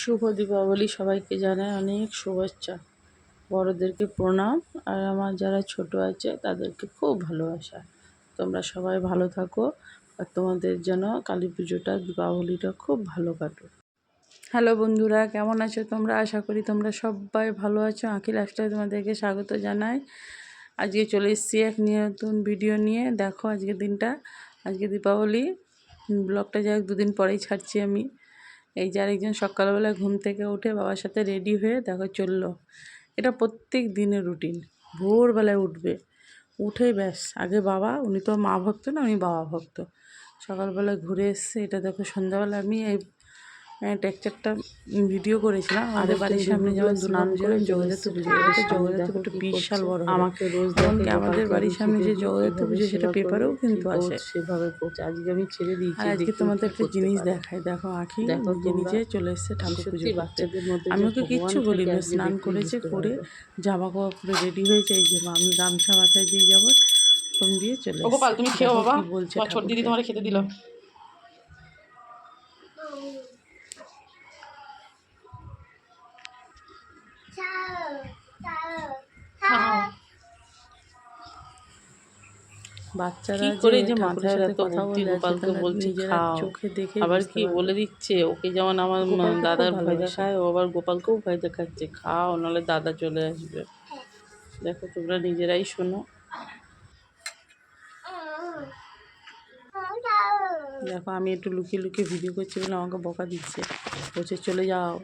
শুভ দীপাবলি সবাইকে জানাই অনেক শুভেচ্ছা। বড়োদেরকে প্রণাম আর আমার যারা ছোট আছে তাদেরকে খুব ভালোবাসা। তোমরা সবাই ভালো থাকো আর তোমাদের যেন কালী পুজোটা, দীপাবলিটা খুব ভালো কাটো হ্যালো বন্ধুরা, কেমন আছো তোমরা? আশা করি তোমরা সবাই ভালো আছো। আঁকি লাইফস্টাইল তোমাদেরকে স্বাগত জানাই। আজকে চলে এসেছি এক নতুন ভিডিও নিয়ে। দেখো আজকে দিনটা, আজকে দীপাবলি। ব্লগটা যাই দুদিন পরেই ছাড়ছি আমি। এই যে আরেকজন সকালবেলা ঘুম থেকে উঠে বাবার সাথে রেডি হয়ে দেখো চলল। এটা প্রত্যেক দিনের রুটিন। ভোরবেলায় উঠবে। উঠে ব্যাস। আগে বাবা, উনি তো মা ভক্ত না উনি বাবা ভক্ত। সকালবেলা ঘুরে এসছে। এটা দেখো সন্ধ্যাবেলা আমি এই টেক্সচারটা ভিডিও করেছিলাম। আমাদের বাড়ির সামনে যেমন স্নান করে জগদ্ধাত্রী পুজো জগদ্ধাত্রী পুজো বিশাল বড় আমাকে রোজ এমনকি আমাদের বাড়ির সামনে যে জগদ্ধাত্রী পুজো সেটা পেপারেও কিন্তু আসে সেভাবে করছে। আজকে আমি ছেড়ে দিয়েছি আজকে তোমাদের একটা জিনিস। দেখায় দেখো আঁকি দেখো নিজে নিজে চলে এসছে ঠাকুর পুজো বাচ্চাদের মধ্যে আমি ওকে কিচ্ছু বলি না স্নান করেছে করে জামা কাপড় পরে রেডি হয়েছে এই যে আমি গামছা মাথায় দিয়ে যাব ফোন দিয়ে চলে গোপাল তুমি দেখো বাবা বলছে দিদি তোমার খেতে দিল। বাচ্চারা কি করে যে মাথায় সাথে এত কথা বুদ্ধি গোপালকে বলছে খাও। চোখে দেখে আবার কি বলে দিচ্ছে? ওকে যেমন আমার দাদার ভালোবাসে। দেখায় ও আবার গোপালকেও ভয় দেখাচ্ছে খাও নাহলে দাদা চলে আসবে। দেখো তোমরা নিজেরাই শোনো। দেখো আমি একটু লুকিয়ে লুকিয়ে ভিডিও করছি বলে আমাকে বকা দিচ্ছে। বলছে চলে যাও।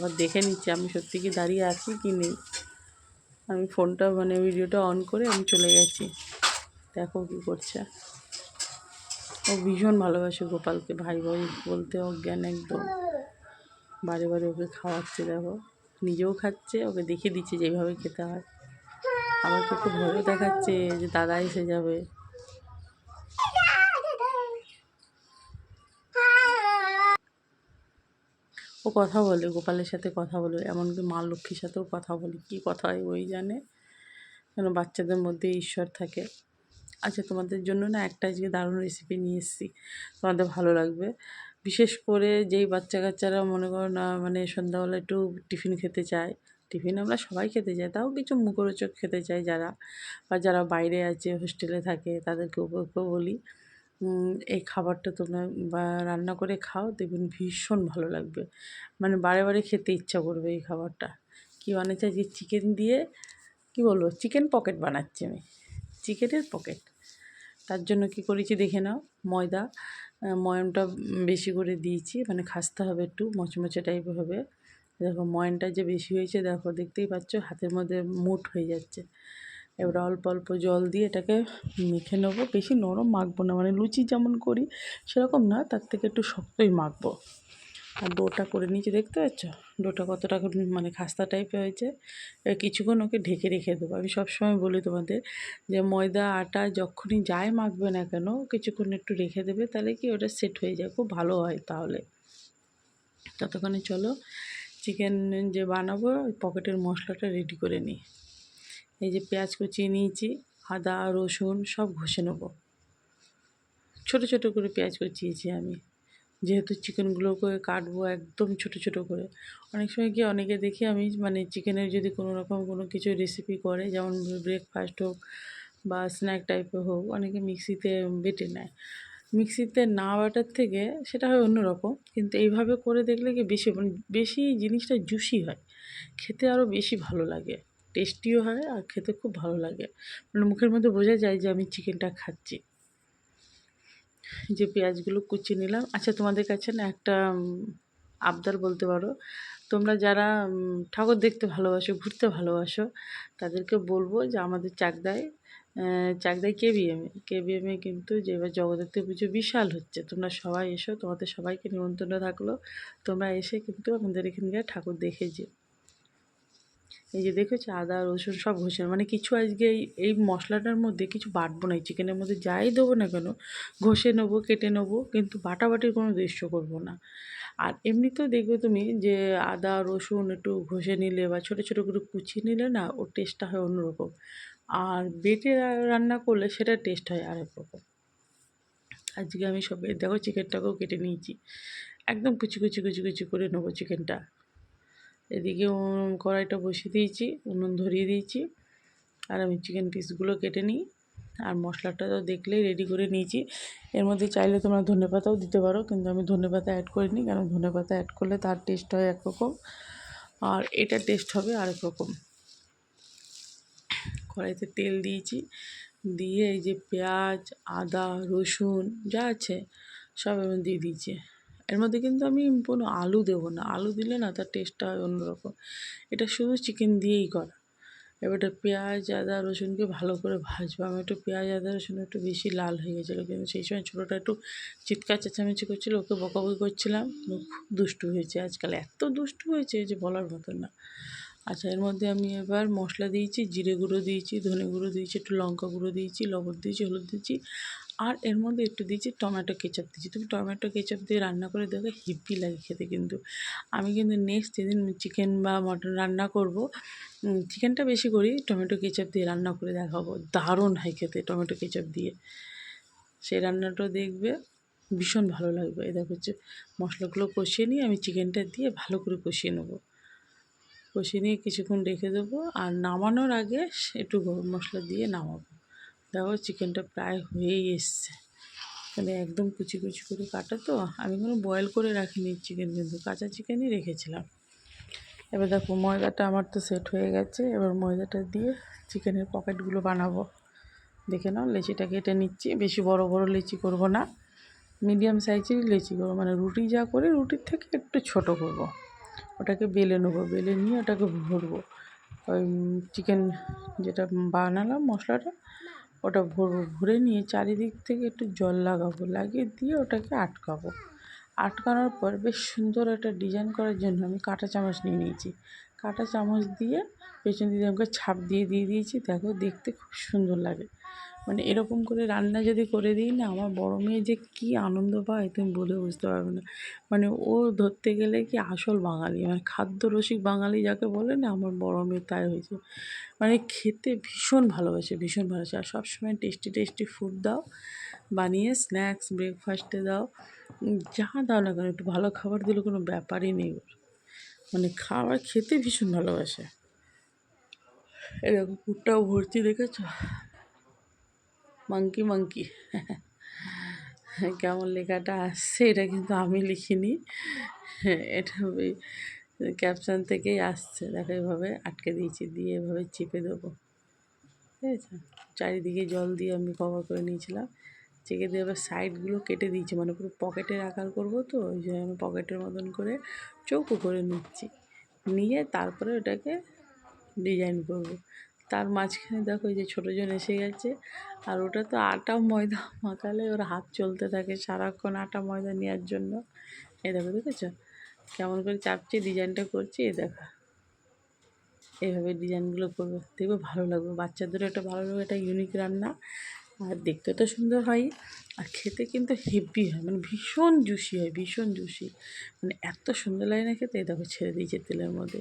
আবার দেখে নিচ্ছি আমি সত্যি কি দাঁড়িয়ে আছি কি নেই। আমি ফোনটা মানে ভিডিওটা অন করে আমি চলে গেছি। দেখো কী করছে। ও ভীষণ ভালোবাসে গোপালকে, ভাই ভাই বলতে অজ্ঞান একদম। বারে বারে ওকে খাওয়াচ্ছে, দেখো। নিজেও খাচ্ছে, ওকে দেখিয়ে দিচ্ছে যেভাবে খেতে হয়। আমাকে খুব ভয়ও দেখাচ্ছে যে দাদা এসে যাবে। ও কথা বলে, গোপালের সাথে কথা বলে, এমনকি মা লক্ষ্মীর সাথেও কথা বলে। কী কথা হয় ওই জানে? কেন বাচ্চাদের মধ্যে ঈশ্বর থাকে। আচ্ছা তোমাদের জন্য না একটা আজকে দারুণ রেসিপি নিয়ে এসেছি। তোমাদের ভালো লাগবে। বিশেষ করে যেই বাচ্চা কাচ্চারা মনে করো না মানে সন্ধ্যাবেলা একটু টিফিন খেতে চায়, টিফিন আমরা সবাই খেতে চাই, তাও কিছু মুখরোচক খেতে চাই যারা, বা যারা বাইরে আছে, হোস্টেলে থাকে, তাদেরকে বলি। এই খাবারটা তোমরা রান্না করে খাও, দেখবেন ভীষণ ভালো লাগবে। মানে বারে বারে খেতে ইচ্ছা করবে এই খাবারটা। কী বানাচ্ছে আজকে চিকেন দিয়ে, কি বলব চিকেন পকেট বানাচ্ছি আমি। চিকেনের পকেট তার জন্য কি করেছি দেখে নাও, ময়দা ময়মটা বেশি করে দিয়েছি। মানে খাসতে হবে একটু, মচমচে টাইপের হবে। দেখো ময়নটা যে বেশি হয়েছে, দেখো, দেখতেই পাচ্ছ, হাতের মধ্যে মুঠ হয়ে যাচ্ছে। এবার অল্প অল্প জল দিয়ে এটাকে মেখে নেব। বেশি নরম মাখবো না মানে লুচি যেমন করি, সেরকম না, তার থেকে একটু শক্তই মাখবো। আর ডোটা করে নিচে দেখতে পাচ্ছ? ডোটা কতটা মানে খাস্তা টাইপের হয়েছে। এবার কিছুক্ষণ ওকে ঢেকে রেখে দেবো। আমি সবসময় বলি তোমাদের যে, ময়দা, আটা যখনই যাই মাখবে না কেন, কিছুক্ষণ একটু রেখে দেবে, তাহলে কি ওটা সেট হয়ে যায়, খুব ভালো হয় তাহলে। ততক্ষণে চলো চিকেন যে বানাবো পকেটের মশলাটা রেডি করে নিই। এই যে পেঁয়াজ কুচিয়ে নিয়েছি, আদা, রসুন সব ঘষে নেব। ছোট ছোট করে পেঁয়াজ কুচিয়েছি আমি। যেহেতু চিকেনগুলোকে কাটবো একদম ছোট ছোট করে। অনেক সময় কি অনেকে দেখি আমি মানে চিকেনের যদি কোনো রকম কোনো কিছু রেসিপি করে, যেমন ব্রেকফাস্ট হোক বা স্ন্যাক টাইপের হোক, অনেকে মিক্সিতে বেটে নেয়। মিক্সিতে না বাটার থেকে সেটা হয় অন্যরকম কিন্তু এইভাবে করে দেখলে কি বেশি মানে বেশি জিনিসটা জুসি হয়। খেতে আরও বেশি ভালো লাগে। টেস্টিও হয় আর খেতে খুব ভালো লাগে। মানে মুখের মধ্যে বোঝা যায় যে আমি চিকেনটা খাচ্ছি। যে পেঁয়াজগুলো কুচিয়ে নিলাম। আচ্ছা তোমাদের কাছে না একটা আবদার বলতে পারো। তোমরা যারা ঠাকুর দেখতে ভালোবাসো, ঘুরতে ভালোবাসো, তাদেরকে বলব যে আমাদের চাকদায় চাকদায় কেবিএমে। কেবিএমে কিন্তু যে এবার জগদ্ধাত্রী পুজো বিশাল হচ্ছে। তোমরা সবাই এসো, তোমাদের সবাইকে নিমন্ত্রণ থাকল। তোমরা এসে কিন্তু আমাদের এখানকার ঠাকুর দেখে যেও। এই যে দেখেছ আদা, রসুন সব ঘষে মানে কিছু আজকে এই এই মশলাটার মধ্যে কিছু বাটবো না চিকেনের মধ্যে যাই দেবো না কেন, ঘষে নেব, কেটে নেব, কিন্তু বাটাবাটির কোনো দৃশ্য করব না। আর এমনিতেও দেখবে তুমি যে আদা, রসুন একটু ঘষে নিলে বা ছোটো ছোটো করে কুচিয়ে নিলে না, ওর টেস্টটা হয় অন্যরকম। আর বেটে রান্না করলে সেটা টেস্ট হয় আরেক রকম আজকে আমি সব দেখো চিকেনটাকেও কেটে নিয়েছি। একদম কুচি কুচি কুচি কুচি করে নেব চিকেনটা এদিকে কড়াইটা বসিয়ে দিয়েছি, উনুন ধরিয়ে দিয়েছি। আর আমি চিকেন পিসগুলো কেটে নিই। আর মশলাটা তো দেখলেই রেডি করে নিয়েছি। এর মধ্যে চাইলে তোমরা ধনে পাতাও দিতে পারো, কিন্তু আমি ধনে পাতা অ্যাড করিনি, কারণ ধনে পাতা অ্যাড করলে তার টেস্ট হয় একরকম। আর এটা টেস্ট হবে আরেক রকম। কড়াইতে তেল দিয়েছি। দিয়ে এই যে পেঁয়াজ, আদা, রসুন যা আছে সব আমি দিয়ে দিয়েছি। এর মধ্যে কিন্তু আমি কোনো আলু দেবো না। আলু দিলে না তার টেস্টটা হয় অন্যরকম। এটা শুধু চিকেন দিয়েই করা। এবার এটা পেঁয়াজ, আদা, রসুনকে ভালো করে ভাজবো। আমি একটু পেঁয়াজ, আদা, রসুন একটু বেশি লাল হয়ে গেছিল। কিন্তু সেই সময় ছোটোটা একটু চিৎকার, চেঁচামেচি করছিল। ওকে বকাবকি করছিলাম। খুব দুষ্টু হয়েছে। আজকাল এত দুষ্টু হয়েছে যে বলার মতন না। আচ্ছা এর মধ্যে আমি এবার মশলা দিয়েছি, জিরে গুঁড়ো দিয়েছি, ধনে গুঁড়ো দিয়েছি, একটু লঙ্কা গুঁড়ো দিয়েছি, লবণ দিয়েছি, হলুদ দিয়েছি। আর এর মধ্যে একটু দিয়েছি টমেটো কেচাপ। দিয়েছি তুমি টমেটো কেচাপ দিয়ে রান্না করে দেখো, হেভি লাগে খেতে কিন্তু। আমি কিন্তু নেক্সট যেদিন চিকেন বা মটন রান্না করব চিকেনটা বেশি করি, টমেটো কেচাপ দিয়ে রান্না করে দেখাবো। দারুণ হয় খেতে টমেটো কেচাপ দিয়ে। সেই রান্নাটা দেখবে, ভীষণ ভালো লাগবে। এ দেখো হচ্ছে মশলাগুলো কষিয়ে নিয়ে আমি চিকেনটা দিয়ে ভালো করে কষিয়ে নেব। কষিয়ে নিয়ে কিছুক্ষণ রেখে দেবো, আর নামানোর আগে একটু গরম মশলা দিয়ে নামাবো। দেখো চিকেনটা প্রায় হয়েই এসছে। মানে একদম কুচি কুচি করে কাটা তো, আমি কোনো বয়েল করে রাখিনি চিকেন কিন্তু, কাঁচা চিকেনই রেখেছিলাম। এবার দেখো ময়দাটা আমার তো সেট হয়ে গেছে, এবার ময়দাটা দিয়ে চিকেনের পকেটগুলো বানাবো। দেখে নাও, লেচিটা কেটে নিচ্ছি, বেশি বড় বড় লেচি করব না। মিডিয়াম সাইজেরই লেচি করব মানে রুটি যা করে রুটির থেকে একটু ছোট করব। ওটাকে বেলে নেব, বেলে নিয়ে ওটাকে ভরবো। ওই চিকেন যেটা বানালাম মশলাটা ওটা ভরবো ভরে নিয়ে চারিদিক থেকে একটু জল লাগাবো, লাগিয়ে দিয়ে ওটাকে আটকাবো। আটকানোর পর বেশ সুন্দর একটা ডিজাইন করার জন্য আমি কাঁটা চামচ নিয়ে নিয়েছি। কাঁটা চামচ দিয়ে পেছন দিকে আমাকে ছাপ দিয়ে দিয়ে দিয়েছি। দেখো, দেখতে খুব সুন্দর লাগে। মানে এরকম করে রান্না যদি করে দিই না, আমার বড় মেয়ে যে কী আনন্দ পায়, তুমি বলে বুঝতে পারবে না। মানে ও ধরতে গেলে কি আসল বাঙালি মানে খাদ্য রসিক বাঙালি যাকে বলে না, আমার বড় মেয়ে তাই হয়েছে। মানে খেতে ভীষণ ভালোবাসে ভীষণ ভালোবাসে। আর সবসময় টেস্টি টেস্টি ফুড দাও, বানিয়ে স্ন্যাক্স ব্রেকফাস্টে দাও যা দাও না কেন, একটু ভালো খাবার দিলে কোনো ব্যাপারই নেই ওর। মানে খাবার খেতে ভীষণ ভালোবাসে। এরকম পুরটাও ভর্তি দেখেছ? মাঙ্কি মাঙ্কি কেমন লেখাটা আসছে এটা কিন্তু আমি লিখিনি। এটা ওই ক্যাপশন থেকেই আসছে। দেখো এভাবে আটকে দিয়েছি, দিয়ে এভাবে চেপে দেবো। ঠিক আছে? চারিদিকে জল দিয়ে আমি কভার করে নিয়েছিলাম। চেকে দিয়ে এবার সাইডগুলো কেটে দিয়েছি। মানে পুরো পকেটের আকার করব তো, ওই জন্য আমি পকেটের মতন করে চৌকো করে নিচ্ছি। নিয়ে তারপরে ওটাকে ডিজাইন করব। তার মাঝখানে দেখো এই যে ছোটো জন এসে গেছে। আর ওটা তো আটা ময়দা মাখালে ওর হাত চলতে থাকে সারাক্ষণ আটা ময়দা নেওয়ার জন্য। এ দেখো, দেখেছ? কেমন করে চাপছে, ডিজাইনটা করছি, এ দেখা। এভাবে ডিজাইনগুলো করবে। দেখবে ভালো লাগবে। বাচ্চাদেরও একটা ভালো লাগবে, এটা ইউনিক রান্না। আর দেখতে তো সুন্দর হয়, আর খেতে কিন্তু হেভি হয় মানে ভীষণ জুসি হয়, ভীষণ জুসি। মানে এত সুন্দর লাগে না খেতে দেখো ছেড়ে দিয়েছে তেলের মধ্যে।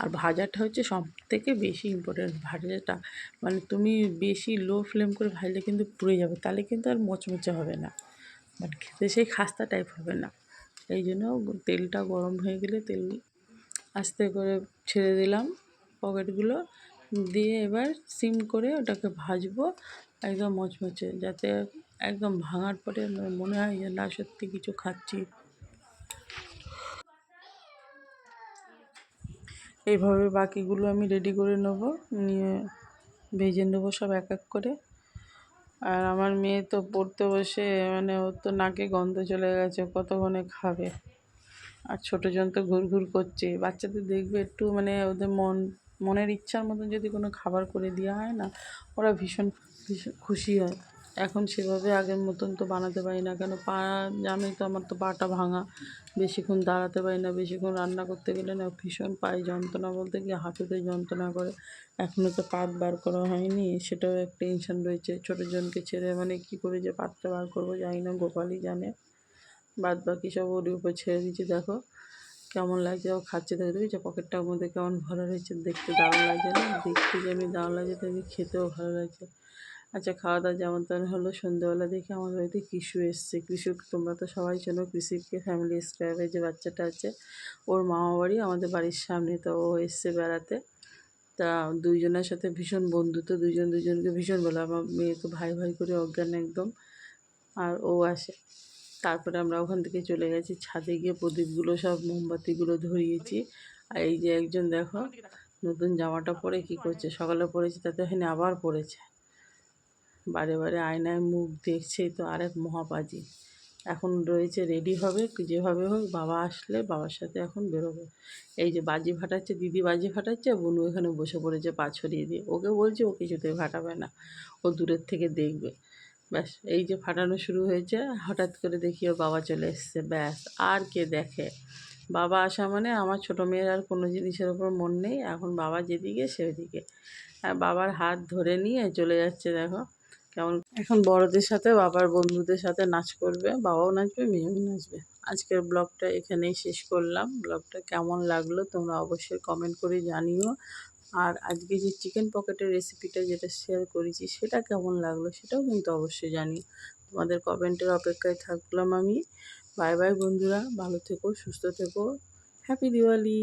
আর ভাজাটা হচ্ছে সব থেকে বেশি ইম্পর্টেন্ট ভাজাটা। মানে তুমি বেশি লো ফ্লেম করে ভাজলে কিন্তু পুড়ে যাবে, তাহলে কিন্তু আর মচমচে হবে না। মানে খেতে সেই খাস্তা টাইপ হবে না। এই জন্য তেলটা গরম হয়ে গেলে তেল আস্তে করে ছেড়ে দিলাম পকেটগুলো দিয়ে এবার সিম করে ওটাকে ভাজবো একদম মচমচে, যাতে একদম ভাঙার পরে মনে হয় যে না, সত্যি কিছু খাচ্ছি। এইভাবে বাকিগুলো আমি রেডি করে নেব, নিয়ে ভেজে নেব সব এক এক করে। আর আমার মেয়ে তো পড়তে বসে মানে ওর তো নাকে গন্ধ চলে গেছে কতক্ষণে খাবে? আর ছোটো জন তো ঘুর ঘুর করছে, বাচ্চাদের দেখবে একটু মানে ওদের মন মনের ইচ্ছার মতন যদি কোনো খাবার করে দেওয়া হয় না, ওরা ভীষণ ভীষণ খুশি হয়। এখন সেভাবে আগের মতন তো বানাতে পারি না। কেন পা, জানোই তো আমার তো পাটা ভাঙা। বেশিক্ষণ দাঁড়াতে পারি না, বেশিক্ষণ রান্না করতে গেলে না ভীষণ পায়ে যন্ত্রণা বলতে গিয়ে হাঁটুতে যন্ত্রণা করে। এখনও তো পাত বার করা হয়নি, সেটাও এক টেনশন রয়েছে। ছোটো জনকে ছেড়ে মানে কী করে যে পাতটা বার করব জানি না, গোপালই জানে। বাদ বাকি সব ওর উপর ছেড়ে দিয়েছি দেখো। কেমন লাগছে? ও খাচ্ছে দেখে দেখেছ পকেটটার মধ্যে কেমন ভরা রয়েছে দেখতে দারুণ লাগছে না? দেখতে যেমনি দারুণ লাগছে, তেমনি খেতেও ভালো লাগছে। আচ্ছা খাওয়া দাওয়া যেমন তেমন হলো সন্ধ্যেবেলা দেখে আমার বাড়িতে কৃষু এসছে। কৃষু তোমরা তো সবাই চেনো কৃষিকে ফ্যামিলি স্ক্রাইবের যে বাচ্চাটা আছে, ওর মামা বাড়ি আমাদের বাড়ির সামনে। তো ও এসছে বেড়াতে। তা দুইজনের সাথে ভীষণ বন্ধুত্ব দুজন দুজনকে ভীষণ বলে আমার মেয়ে তো ভাই ভাই করে অজ্ঞান একদম। আর ও আসে। তারপরে আমরা ওখান থেকে চলে গেছি। ছাদে গিয়ে প্রদীপগুলো সব মোমবাতিগুলো ধরিয়েছি। আর এই যে একজন দেখো, নতুন জামাটা পরে কি করছে? সকালে পরেছে, তাতে এখানে আবার পরেছে। বারে বারে আয়নায় মুখ দেখছেই তো আরেক মহাপাজি। এখন রয়েছে রেডি হবে, যেভাবে হোক বাবা আসলে বাবার সাথে এখন বেরোবে। এই যে বাজি ফাটাচ্ছে, দিদি বাজি ফাটাচ্ছে, বনু এখানে বসে পড়েছে পা ছড়িয়ে দিয়ে। ওকে বলছে ও কিছুতেই ফাটাবে না। ও দূরের থেকে দেখবে। ব্যাস, এই যে ফাটানো শুরু হয়েছে, হঠাৎ করে দেখি ওর বাবা চলে এসছে, ব্যাস, আর কে দেখে? বাবা আসা মানে আমার ছোটো মেয়ের আর কোনো জিনিসের ওপর মন নেই, এখন বাবা যেদিকে সেদিকে আর বাবার হাত ধরে নিয়ে চলে যাচ্ছে, দেখো, কেমন। এখন বড়দের সাথে, বাবার বন্ধুদের সাথে নাচ করবে, বাবাও নাচবে, মেয়েও নাচবে। আজকের ব্লগটা এখানেই শেষ করলাম। ব্লগটা কেমন লাগল তোমরা অবশ্যই কমেন্ট করে জানিও। আর আজকে যে চিকেন পকেটের রেসিপিটা যেটা শেয়ার করেছি, সেটা কেমন লাগল সেটাও কিন্তু অবশ্যই জানি তোমাদের কমেন্টের অপেক্ষায় থাকলাম আমি। বাই বাই বন্ধুরা, ভালো থেকো, সুস্থ থেকো। হ্যাপি দিওয়ালি